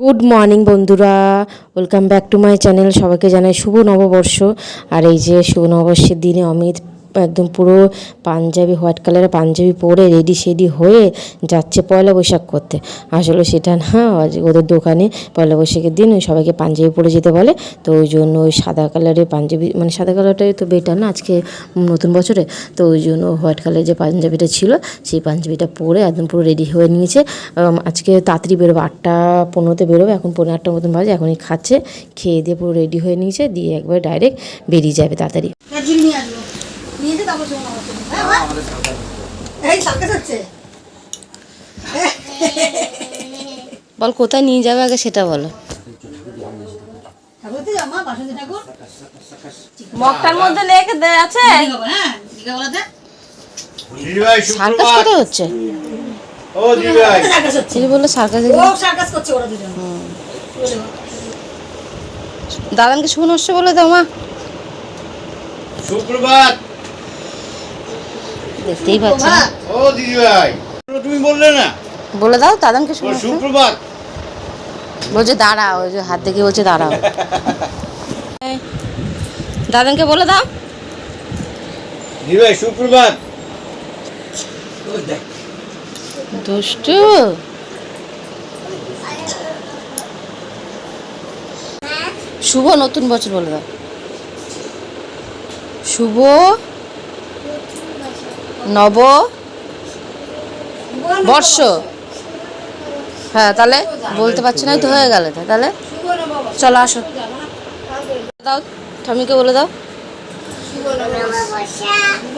Good morning বন্ধুরা, welcome back to my channel, সবাইকে জানাই শুভ নববর্ষ। আর এই যে শুভ নববর্ষের দিনে অমিত একদম পুরো পাঞ্জাবি, হোয়াইট কালারের পাঞ্জাবি পরে রেডি সেডি হয়ে যাচ্ছে পয়লা বৈশাখ করতে। আসলে সেটা না ওদের দোকানে পয়লা বৈশাখের দিন ওই সবাইকে পাঞ্জাবি পরে যেতে বলে। তো ওই জন্য ওই সাদা কালারের পাঞ্জাবি মানে সাদা কালারটাই তো বেটার না আজকে নতুন বছরে। তো ওই জন্য হোয়াইট কালারের যে পাঞ্জাবিটা ছিল, সেই পাঞ্জাবিটা পরে একদম পুরো রেডি হয়ে নিয়েছে। আজকে তাড়াতাড়ি বেরোবে, আটটা পনেরোতে বেরোবে, এখন পনেরো আটটার মতন বাজে, এখনই খাচ্ছে, খেয়ে দিয়ে পুরো রেডি হয়ে নিয়েছে, দিয়ে একবার ডাইরেক্ট বেরিয়ে যাবে তাড়াতাড়ি। বল কোথায় নিয়ে যাবে আগে সেটা বলো। মগটার মধ্যে লেখে আছে? হ্যাঁ সার্কাস কোথায় হচ্ছে? ও দিদিভাই। হচ্ছে চিনি বলল সার্কাস সার্কাস করছে ওরা দুজন। দাদানকে শুভ নষ্ট বলে দাও মা। সুপ্রভাত। দেখতেই পাচ্ছি। ও দিদিভাই তুমি বললে না? বলে দাও সুপ্রভাত। বলছে দাঁড়াও ওই যে হাত বলছে দাঁড়াও। বলে দাও। দিদিভাই সুপ্রভাত। দুষ্টু। শুভ নতুন বছর বলে দাও। শুভ নব বর্ষ। হ্যাঁ তাহলে বলতে পারছি না তো হয়ে গেল তাহলে। চলো আসো। দাও ঠামিকে বলে দাও।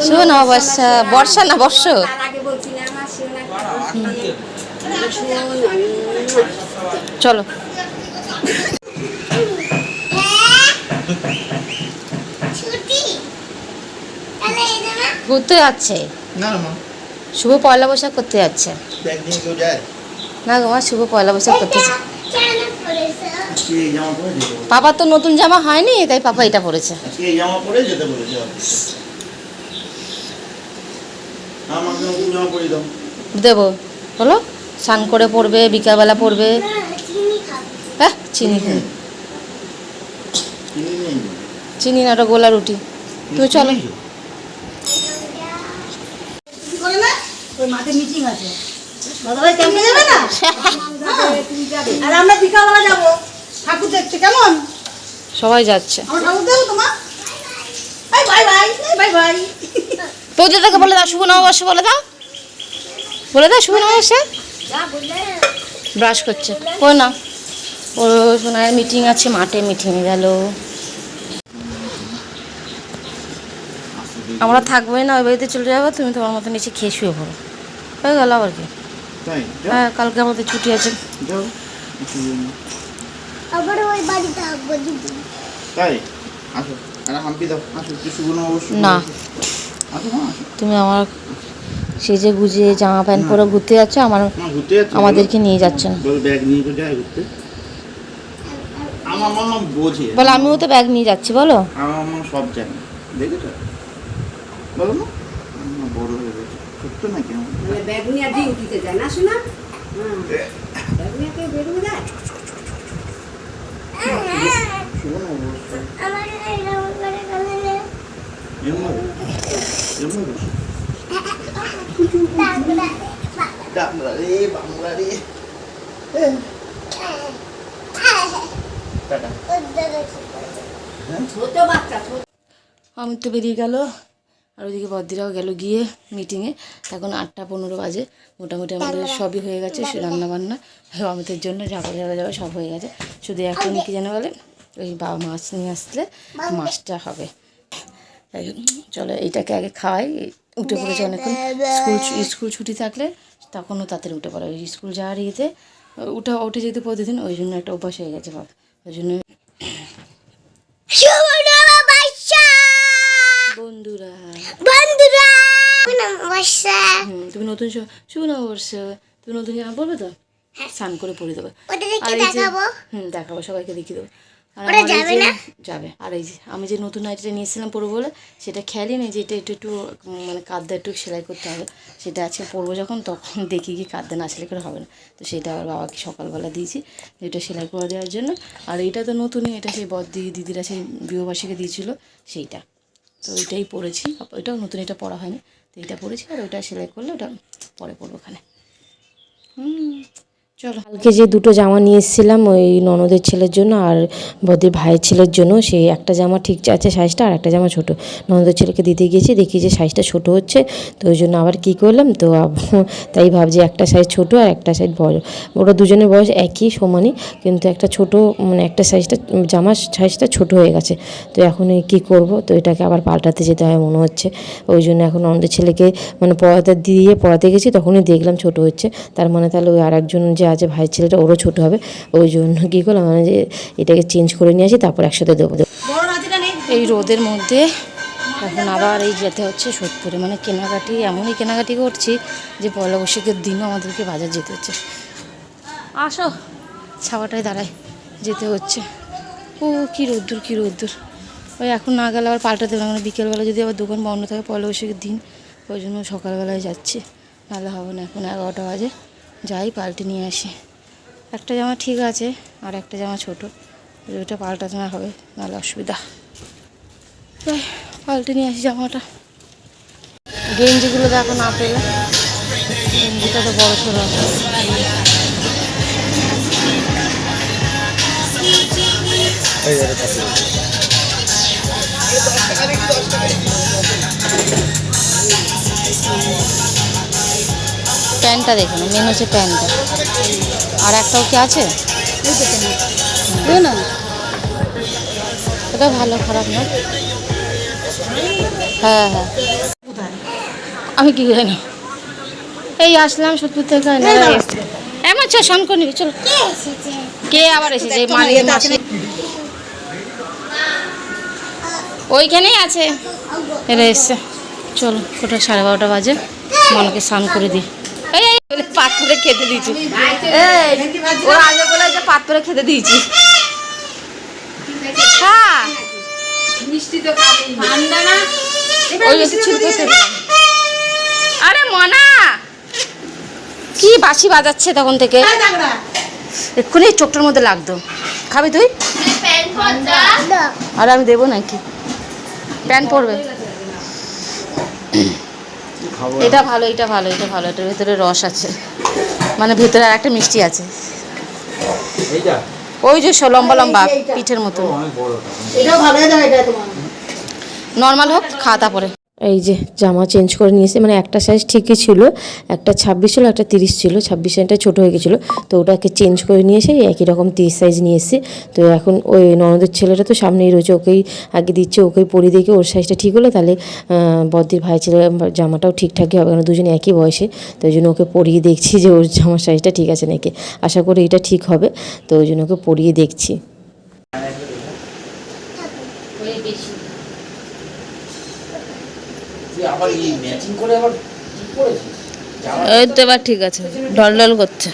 শুভ নববর্ষ বর্ষা না বর্ষ? চলো। ঘুরতে যাচ্ছে। না না মা। শুভ পয়লা বৈশাখ করতে যাচ্ছে। না গো মা শুভ পয়লা বৈশাখ করতে। পাপার তো নতুন জামা হয়নি তাই পাপা এটা পরেছে। দাও। দেবো। বলো স্নান করে পড়বে বিকালবেলা পড়বে। হ্যাঁ চিনি। চিনি চিনি না ওটা গোলা রুটি। তুমি চলো কি করে না ওই মাঠে মিটিং আছে। দাদাভাই ক্যাম্পে যাবে না? আর আমরা বিকালবেলা যাব। ঠাকুর দেখতে কেমন? সবাই যাচ্ছে। আমার ঠাকুর দেবো তোমার এই বাই বাই বাই বাই। পৌঁছাদাকে বলে দাও শুভ নববর্ষ বলে দাও। বলে দাও শুভ নববর্ষ। ব্রাশ করছে। ও না। ও সোনার মিটিং আছে মাঠে মিটিংয়ে গেল। আমরা থাকবোই না ওই বাড়িতে চলে যাব তুমি তোমার মতো নিচে খেয়ে শুয়ে পড়ো। হয়ে গেল আবার কি? হ্যাঁ কালকে আমাদের ছুটি আছে। আবার ওই বাড়িতে আসব তাই? আসো। না। তুমি আমার সেজে গুজিয়ে জামা প্যান্ট পরে ঘুরতে যাচ্ছ? আমার আমাদেরকে নিয়ে যাচ্ছে না বল ব্যাগ নিয়ে তো যায় ঘুরতে? আমার মামা বোঝে। বলো আমিও তো ব্যাগ নিয়ে যাচ্ছি বলো। সব জানে। দেখেছ? বলো না বড় হয়ে নাকি? মানে ডিউটিতে যায় না শোনা ব্যাগ নিয়ে কেউ বেরোবে যায়? ছোট বাচ্চা তো বেরিয়ে গেল। আর ওইদিকে বদ্দিরাও গেল গিয়ে মিটিংয়ে এখন আটটা পনেরো বাজে। মোটামুটি আমাদের সবই হয়ে গেছে সে রান্নাবান্না। অমিতের জন্য যাব যাবে যাবে সব হয়ে গেছে। শুধু এখন কি যেন বলে ওই বাবা মাছ নিয়ে আসলে মাছটা হবে। তাই চলো এইটাকে আগে খাওয়াই। উঠে পড়েছে অনেকক্ষণ। স্কুল স্কুল ছুটি থাকলে তখনও তাড়াতাড়ি উঠে পড়ে। ওই স্কুল যাওয়ার ইয়েতে উঠে উঠে যেতে প্রতিদিন ওই জন্য একটা অভ্যাস হয়ে গেছে বাবা। ওই জন্য শুভ নববর্ষ বন্ধুরা বন্ধুরা নববর্ষ হুম, তুমি নতুন নববর্ষ। তুমি নতুন জামা পরবে তো? স্নান করে পরে দেবে। আর এই যে- দেখাবো। হুম দেখাবো সবাইকে দেখিয়ে দেবো। যাবে আর এই যে আমি যে নতুন নাইটিটা নিয়েছিলাম পরবো বলে সেটা খেয়ালই নেই যে এটা একটু একটু মানে কাদ্দা একটু সেলাই করতে হবে। সেটা আজকে পরবো যখন তখন দেখি কি কাদ্দা না সেলাই করে হবে না। তো সেটা আবার বাবাকে সকালবেলা দিয়েছি যেটা সেলাই করে দেওয়ার জন্য। আর এটা তো নতুনই এটা সেই বদ্দি দিদিরা সেই বিবাহবার্ষিকে দিয়েছিল সেইটা। তো ওইটাই পড়েছি। ওইটাও নতুন, এটা পড়া হয়নি। তো এইটা পড়েছি আর ওইটা সেলাই করলে ওটা পরে পড়ব ওখানে। হুম। চলো। কালকে যে দুটো জামা নিয়ে এসেছিলাম ওই ননদের ছেলের জন্য আর বদির ভাইয়ের ছেলের জন্য, সেই একটা জামা ঠিক আছে সাইজটা আর একটা জামা ছোট। ননদের ছেলেকে দিতে গিয়েছি দেখি যে সাইজটা ছোট হচ্ছে, তো ওই জন্য আবার কী করলাম, তো তাই ভাবছি একটা সাইজ ছোট আর একটা সাইজ বড়। ওরা দুজনের বয়স একই, সমানই, কিন্তু একটা ছোট মানে একটা সাইজটা জামার সাইজটা ছোট হয়ে গেছে। তো এখন কী করব, তো এটাকে আবার পাল্টাতে যেতে হয় মনে হচ্ছে। ওই জন্য এখন ননদের ছেলেকে মানে পড়াতে দিয়ে, পড়াতে গেছি, তখনই দেখলাম ছোট হচ্ছে। তার মানে তাহলে ওই আর একজন যে আছে, ভাইয়ের ছেলেটা, ওরও ছোট হবে। ওই জন্য কী করলাম মানে যে এটাকে চেঞ্জ করে নিয়ে আসি, তারপর একসাথে দেবো। এই রোদের মধ্যে এখন আবার এই যেতে হচ্ছে সোদপুরে। মানে কেনাকাটি, এমনই কেনাকাটি করছি যে পয়লা বৈশাখের দিনও আমাদেরকে বাজার যেতে হচ্ছে। আসো, ছাওয়াটায় দাঁড়ায় যেতে হচ্ছে। ও, কী রোদ্দুর কী রোদ্দুর। ওই এখন না গেলে আবার পাল্টাতে হবে মানে বিকেলবেলা যদি আবার দোকান বন্ধ থাকে পয়লা বৈশাখের দিন, ওই জন্য সকালবেলায় যাচ্ছি। নাহলে হবে না, এখন এগারোটা বাজে। যাই পাল্টে নিয়ে আসি। একটা জামা ঠিক আছে, আর একটা জামা ছোটো। ওইটা পাল্টাতে না হবে, নাহলে অসুবিধা। পাল্টে নিয়ে আসি জামাটা। গেঞ্জিগুলো দেখো না পেলে। গেঞ্জিটা তো বড় সড়ো আছে প্যান্টটা দেখো না মেন হচ্ছে প্যান্টটা। আর একটাও কি আছে? না। এটা ভালো খারাপ না? হ্যাঁ হ্যাঁ। আমি কি জানি? এই আসলাম সত্যি থেকে এমন চল শান করে নিবি চলো। কে আবার এসেছে? মাসি ওইখানেই আছে। এরা এসছে। চলো কোটা সাড়ে বারোটা বাজে। মনকে স্নান করে দিই। পাত্রে খেতে দিয়েছি। এই আগে বলে যে পাত্রে খেতে দিয়েছি। হ্যাঁ। দিলাম। আরে মনা! কি বাসি বাজাচ্ছে তখন থেকে? এক্ষুনি চোখটার মধ্যে লাগতো খাবি তুই? আর আমি দেবো নাকি? প্যান্ট পরবে। এটা ভালো এটা ভালো এটা ভালো এটার ভেতরে রস আছে। মানে ভেতরে আর একটা মিষ্টি আছে। ওই যে লম্বা লম্বা পিঠের মতো এটাও ভালো যাবে এটা তোমার। নর্মাল হোক খাওয়া তারপরে এই যে জামা চেঞ্জ করে নিয়েছি মানে একটা সাইজ ঠিকই ছিল একটা ছাব্বিশ ছিল একটা তিরিশ ছিল ছাব্বিশ সাইজটা ছোটো হয়ে গেছিল। তো ওটাকে চেঞ্জ করে নিয়ে এসে একই রকম তিরিশ সাইজ নিয়ে এসেছি। তো এখন ওই ননদের ছেলেটা তো সামনেই রয়েছে ওকেই আগে দিচ্ছে ওকেই পরিয়ে দেখে ওর সাইজটা ঠিক হলো? তাহলে আহ, বদ্দির ভাই ছেলে জামাটাও ঠিকঠাকই হবে কারণ দুজনে একই বয়সে। তো ওই জন্য ওকে পরিয়ে দেখছি যে ওর জামার সাইজটা ঠিক আছে নাকি। আশা করি এটা ঠিক হবে। তো ওই জন্য ওকে পরিয়ে দেখছি তুই এই তো এবার ঠিক আছে ডল ডল করছে।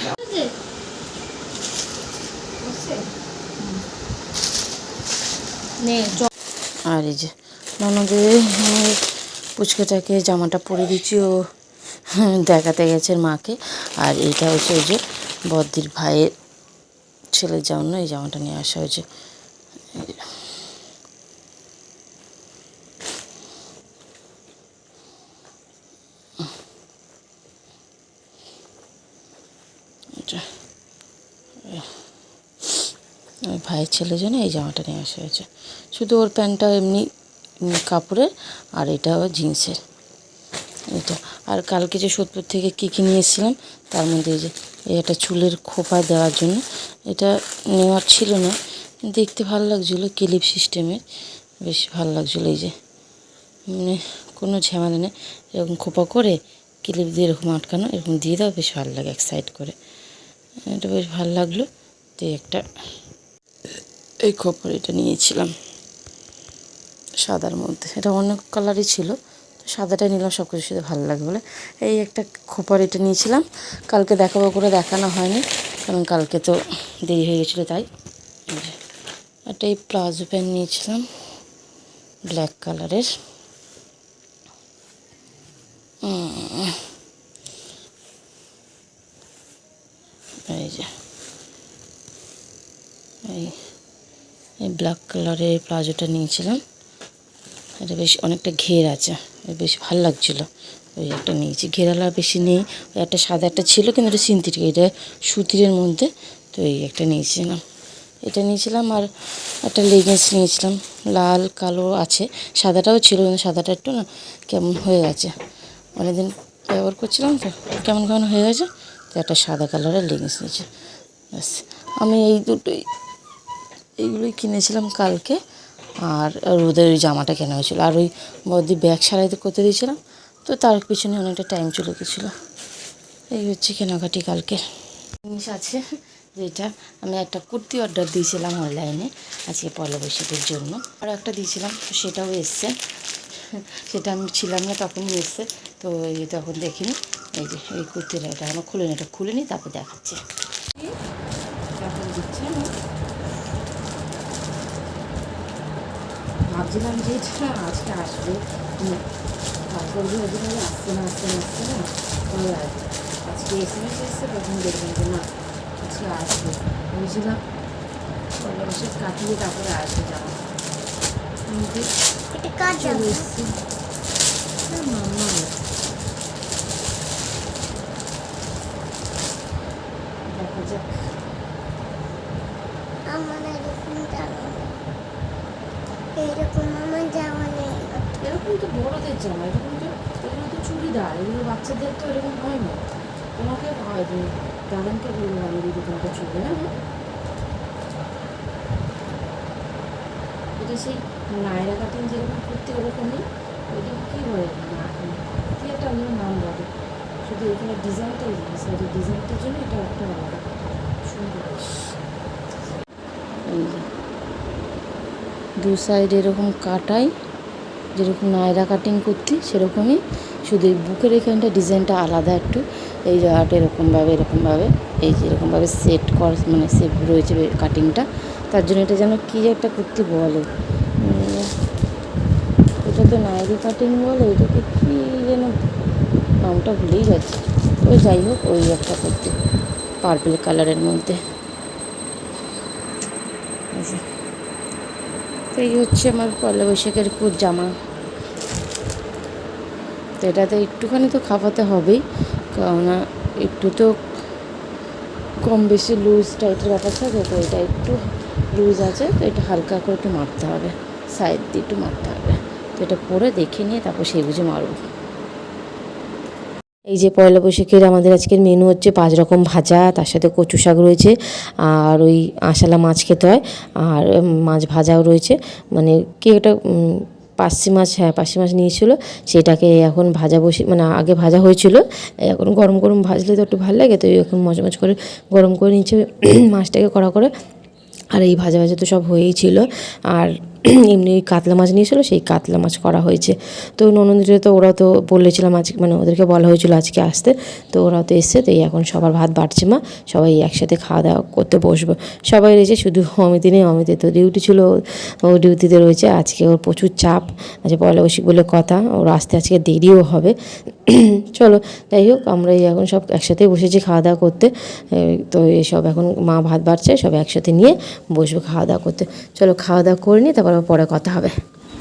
আর এই যে ননদের পুচকেটাকে জামাটা পরে দিচ্ছি, ও দেখাতে গেছে মাকে। আর এইটা হচ্ছে ওই যে বদ্দির ভাইয়ের ছেলের জন্য এই জামাটা নিয়ে আসা হয়েছে। এটা। ওই ভাইয়ের ছেলের জন্য এই জামাটা নিয়ে আসা হয়েছে। শুধু ওর প্যান্টটা এমনি কাপড়ের আর এটা আবার জিন্সের। এটা। আর কালকে যে সোদপুর থেকে কী কী নিয়েছিলাম তার মধ্যে এই যে একটা চুলের খোপায় দেওয়ার জন্য। এটা নেওয়ার ছিল না। দেখতে ভালো লাগছিল, ক্লিপ সিস্টেমের। বেশ ভালো লাগছিল এই যে। মানে কোনো ঝামেলা নেই। এরকম খোপা করে ক্লিপ দিয়ে এরকম আটকানো, এরকম দিয়ে দাও বেশ ভালো লাগে এক সাইড করে। এটা বেশ ভালো লাগল তো একটা এই খোপর এটা নিয়েছিলাম সাদার মধ্যে। এটা অনেক কালারই ছিল সাদাটাই নিলাম সব কিছু সাথে ভালো লাগে বলে। এই একটা খোপার এটা নিয়েছিলাম, কালকে দেখাবো করে দেখানো হয়নি, কারণ কালকে তো দেরি হয়ে গেছিল তাই। একটা এই প্লাজো প্যান্ট নিয়েছিলাম ব্ল্যাক কালারের এই যে এই এই ব্ল্যাক কালারের প্লাজোটা নিয়েছিলাম। এটা বেশ অনেকটা ঘের আছে বেশ ভালো লাগছিল। ওই একটা নিয়েছি, ঘেরালা বেশি নেই, ওই একটা সাদা একটা ছিল, কিন্তু এটা সিনথেটিক, এটা সুতিরের মধ্যে, তো এই একটা নিয়েছিলাম। এটা নিয়েছিলাম আর একটা লেগিংস নিয়েছিলাম, লাল, কালো আছে, সাদাটাও ছিল, কিন্তু সাদাটা একটু না কেমন হয়ে গেছে। অনেকদিন ব্যবহার করছিলাম তো, কেমন কেমন হয়ে গেছে, তো একটা সাদা কালারের লেগিংস নিয়েছি। ব্যাস, আমি এই দুটোই এইগুলোই কিনেছিলাম কালকে। আর রোদের ওই জামাটা কেনা হয়েছিল। আর ওই বদি ব্যাগ সারাইতে করতে দিয়েছিলাম। তো তার পিছনে অনেকটা টাইম চলে গেছিল। এই হচ্ছে কেনাকাটি কালকে। জিনিস আছে যেটা আমি একটা কুর্তি অর্ডার দিয়েছিলাম অনলাইনে আজকে পয়লা বৈশাখের জন্য। আর একটা দিয়েছিলাম, তো সেটাও এসছে। সেটা আমি ছিলাম না, তখনই এসছে। তো এই তখন দেখিনি। এই যে, এই কুর্তিটা এটা আমার খুলে নি এটা খুলে নিই তারপর দেখাচ্ছি। ভাবছিলাম যে আজকে আসবে। তারপরে আমি আসছে না আসছে না আসছে না। ভালো আসবে আজকে এসে এসে এসছে তখন দেখবেন যে না আজকে আসবে। ভেবেছিলাম পনেরো বছর কাটিয়ে তারপরে আসবে কার চলে জামা? মামা মাম্মা দেখা যাক আমার এরকম জামা নেই এইরকম আমার জামা নেই এরকম তো বড়দের জামা এরকম তো এগুলো তো চুড়িদার, এগুলো বাচ্চাদের তো এরকম হয় না। তোমাকে হয় তুমি দাদানকে বলব আমি দিদি তোমাকে চুড়বে হ্যাঁ এটা সেই নায়রা কাটিং যেরকম করতে ওরকমই, ওইটা কী বলে? কী একটা অন্য নাম বলে? শুধু এখানে ডিজাইনটাই জিনিস, আর ডিজাইনটার জন্য এটা একটা আলাদা সুন্দর যে, দু সাইড এরকম কাটাই। যেরকম নায়রা কাটিং করতি, সেরকমই শুধু এই বুকের এখানটা ডিজাইনটা আলাদা একটু। এই জায়গাটা এরকমভাবে এরকমভাবে, এই যে এরকমভাবে সেট কর মানে সেট রয়েছে কাটিংটা তার জন্য এটা যেন কী একটা করতে বলে? এটা তো নায়রি কাটিং বলে, এটাকে কী যেন নামটা ভুলেই যাচ্ছে। ওই যাই হোক, ওই একটা করতে পার্পল কালারের মধ্যে এই যে। তো এই হচ্ছে আমার পয়লা বৈশাখের কুর জামা। তো এটাতে একটুখানি তো খাওয়াতে হবেই কারণ একটু তো কম বেশি লুজ টাইপের ব্যাপার থাকে, তো এটা একটু লুজ আছে, তো এটা হালকা করে একটু মারতে হবে সাইড দিয়ে একটু মারতে হবে। তো এটা পরে দেখে নিয়ে তারপর সেই বুঝে মারবো। এই যে পয়লা বৈশাখের আমাদের আজকের মেনু হচ্ছে পাঁচ রকম ভাজা তার সাথে কচু শাক রয়েছে আর ওই আশালা মাছ খেতে হয় আর মাছ ভাজাও রয়েছে। মানে কি উম, পার্সি মাছ হ্যাঁ পার্সি মাছ নিয়েছিল সেটাকে এখন ভাজা বসে মানে আগে ভাজা হয়েছিল এখন গরম গরম ভাজলে তো একটু ভালো লাগে তো এখন মজা করে গরম করে নিচ্ছে মাছটাকে করা করে আর এই ভাজা ভাজা তো সব হয়েই ছিল। আর এমনি কাতলা মাছ নিয়েছিল, সেই কাতলা মাছ করা হয়েছে। তো ননদিরা তো ওরা তো বলেছিলাম আজকে মানে ওদেরকে বলা হয়েছিল আজকে আসতে। তো ওরা তো এসছে, তো এই এখন সবার ভাত বাড়ছে মা। সবাই একসাথে খাওয়া দাওয়া করতে বসবো। সবাই রয়েছে, শুধু অমিতি নেই, অমিতে তো ডিউটি ছিল। ও ডিউটিতে রয়েছে, আজকে ওর প্রচুর চাপ। আজকে পয়লা বৈশাখ বলে কথা, ওর আসতে আজকে দেরিও হবে। চলো, যাই হোক, আমরা এই এখন সব একসাথেই বসেছি খাওয়া দাওয়া করতে। তো এসব এখন মা ভাত বাড়ছে সব একসাথে নিয়ে বসবো খাওয়া দাওয়া করতে। চলো, খাওয়া দাওয়া করে নিই তারপর আবার পরে কথা হবে।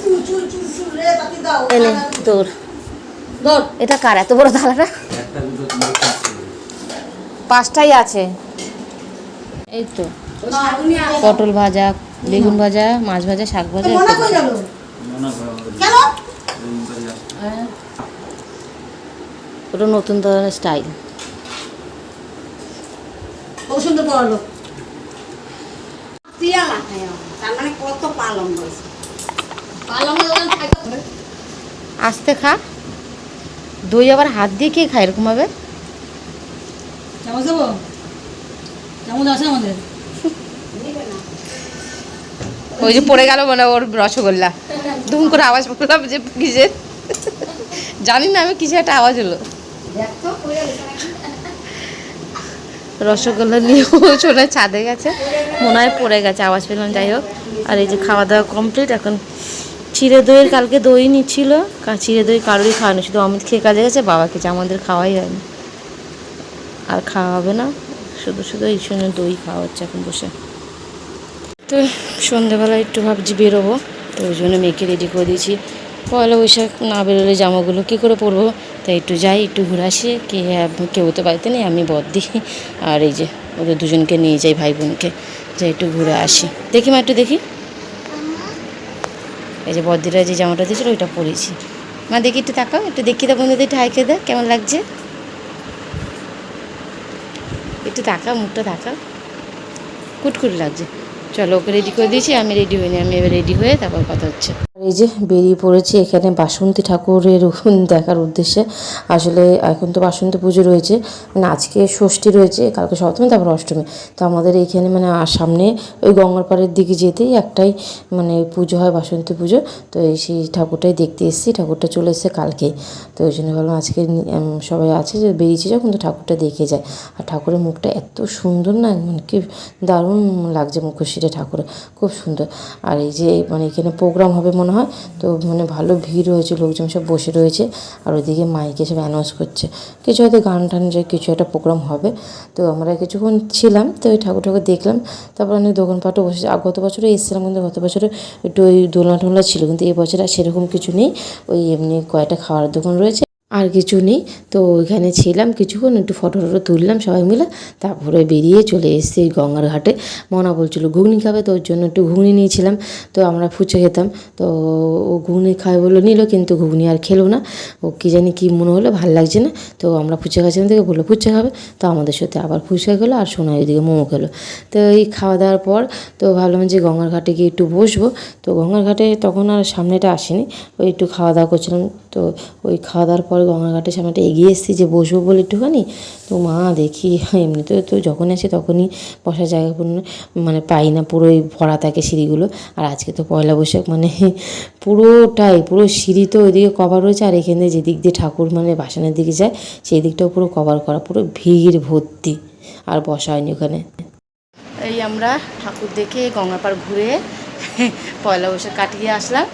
চুল চুল চুল চুল রে তাতি দাও এনে তোর এটা কার এত বড় থালাটা পাঁচটাই আছে। এই তো। পটল ভাজা বেগুন ভাজা মাছ ভাজা শাক ভাজা মনে কেন? ওটা নতুন ধরনের স্টাইল। সুন্দর পড়ালো। তার মানে কত পালং হয়েছে? পালং আস্তে খা। দই আবার হাত দিয়ে কে খায় এরকমভাবে চামচ দেবো? চামচ আছে আমাদের। ওই যে পড়ে গেল মানে ওর রসগোল্লা। দুম করে আওয়াজ করলাম যে কিসের জানি না আমি কিসে একটা আওয়াজ হলো। রসগোল্লা নিয়ে শোনে ছাদে গেছে। মনে হয় পড়ে গেছে, আওয়াজ পেলাম, যাই হোক। আর এই যে খাওয়া দাওয়া কমপ্লিট এখন চিড়ে দইয়ের কালকে দই নিচ্ছিল। চিড়ে দই কারোরই খাওয়ানো শুধু অমিত খেয়ে কাজে গেছে বাবা খেয়েছে আমাদের খাওয়াই হয়নি। আর খাওয়া হবে না, শুধু শুধু এই জন্য দই খাওয়া হচ্ছে এখন বসে। তো সন্ধেবেলা একটু ভাবছি বেরোবো, তো ওই জন্য মেয়েকে রেডি করে দিয়েছি। পয়লা বৈশাখ না বেরোলে জামাগুলো কী করে পরবো? তাই একটু যাই একটু ঘুরে আসি। কে কেউ তো বাড়িতে নেই আমি বদ্দি। আর এই যে ওদের দুজনকে নিয়ে যাই ভাই বোনকে। যাই একটু ঘুরে আসি। দেখি মা একটু দেখি। এই যে বদ্দিরা যে জামাটা দিয়েছিল ওইটা পরেছি। মা দেখি একটু তাকাও একটু দেখি তো বন্ধুদের একটু হাইকে দেখ কেমন লাগছে? একটু তাকা মুখটা তাকা কুটকুট লাগছে। চলো ওকে রেডি করে দিয়েছি আমি রেডি হইনি আমি এবার রেডি হয়ে তারপর কথা হচ্ছে। এই যে বেরিয়ে পড়েছি, এখানে বাসন্তী ঠাকুরের দেখার উদ্দেশ্যে। আসলে এখন তো বাসন্তী পুজো রয়েছে মানে আজকে ষষ্ঠী রয়েছে, কালকে সপ্তমী, তারপর অষ্টমী। তো আমাদের এইখানে মানে সামনে ওই গঙ্গার পাড়ের দিকে যেতেই একটাই মানে পুজো হয় বাসন্তী পুজো। তো এই সেই ঠাকুরটাই দেখতে এসেছি, ঠাকুরটা চলে এসেছে কালকেই তো ওই জন্য ভাবলাম আজকে সবাই আছে যে বেরিয়েছে যখন তো ঠাকুরটা দেখে যায়। আর ঠাকুরের মুখটা এত সুন্দর না মানে কি দারুণ লাগছে মুখশ্রীটা ঠাকুরের, খুব সুন্দর। আর এই যে মানে এখানে প্রোগ্রাম হবে মনে হয়। তো মানে ভালো ভিড় হয়েছে লোকজন সব বসে রয়েছে আর ওইদিকে মাইকে সব অ্যানাউন্স করছে। কিছু হয়তো গান টান যে কিছু একটা প্রোগ্রাম হবে। তো আমরা কিছুক্ষণ ছিলাম, তো ওই ঠাকুর ঠাকুর দেখলাম। তারপর অনেক দোকানপাটও বসেছে। আর গত বছরে এসেছিলাম কিন্তু গত বছরে একটু ওই দোলনা টোলনা ছিল, কিন্তু এই বছর আর সেরকম কিছু নেই। ওই এমনি কয়েকটা খাওয়ার দোকান রয়েছে। আর কিছু নেই। তো ওইখানে ছিলাম কিছুক্ষণ, একটু ফটো টটো তুললাম সবাই মিলে। তারপরে বেরিয়ে চলে এসেছি গঙ্গার ঘাটে। মনা বলছিল, ঘুগনি খাবে তো ওর জন্য? একটু ঘুগনি নিয়েছিলাম। তো আমরা ফুচে খেতাম। তো ও ঘুগনি খাবে বলে নিল, কিন্তু ঘুগনি আর খেলো না। ও কী জানি কী মনে হলো, ভালো লাগছে না। তো আমরা ফুচে খাচ্ছিলাম থেকে বলল, ফুচকা খাবে? তো আমাদের সাথে আবার ফুচকা খেলো আর সোনা এদিকে মোমো খেলো। তো এই খাওয়া দাওয়ার পর তো ভাবলাম যে গঙ্গার ঘাটে গিয়ে একটু বসবো। তো গঙ্গার ঘাটে তখন আর সামনেটা আসেনি। ওই একটু খাওয়া দাওয়া করছিলাম। তো ওই খাওয়া দাওয়ার পর গঙ্গার ঘাটের সামনেটা এগিয়ে এসেছি যে বসবো বলে একটুখানি। তো মা দেখি এমনিতে তো যখন আসে তখনই বসার জায়গা পূর্ণ মানে পাই না পুরোই ভরা থাকে সিঁড়িগুলো। আর আজকে তো পয়লা বৈশাখ মানে পুরোটাই, পুরো সিঁড়ি তো ওইদিকে কভার রয়েছে আর এখানে যেদিক দিয়ে ঠাকুর মানে বাসানের দিকে যায়, সেই দিকটাও পুরো কভার করা, পুরো ভিড় ভর্তি। আর বসা হয়নি ওখানে। এই আমরা ঠাকুর দেখে গঙ্গা পাড় ঘুরে পয়লা বৈশাখ কাটিয়ে আসলাম।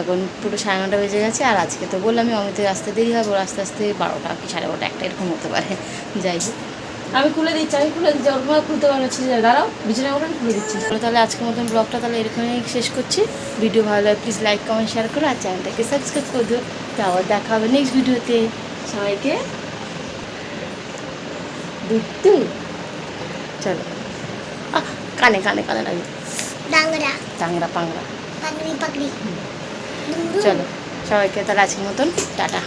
এখন পুরো সাড়ে নটা বেজে গেছে আর আজকে তো বললামই অমিতের আসতে দেরি হবে ওর আস্তে আস্তে বারোটা কি সাড়ে বারোটা একটা এরকম হতে পারে। যাই হোক। আমি খুলে দিচ্ছি আমি খুলে দিচ্ছি ওর খুলতে পারছি দাঁড়াও বিছানা আমি খুলে দিচ্ছি। তাহলে তাহলে আজকের মতন ব্লগটা তাহলে এরকমই শেষ করছি। ভিডিও ভালো লাগে প্লিজ লাইক কমেন্ট শেয়ার করো আর চ্যানেলটাকে সাবস্ক্রাইব করে দিও। তো আবার দেখা হবে নেক্সট ভিডিওতে। সবাইকে দুট্টু চলো। আহ, কানে কানে কানে লাগে ডাংরা টাংরা পাংরা পাগড়ি পাগড়ি। চলো সবাইকে তাহলে আজকের মতন টাটা।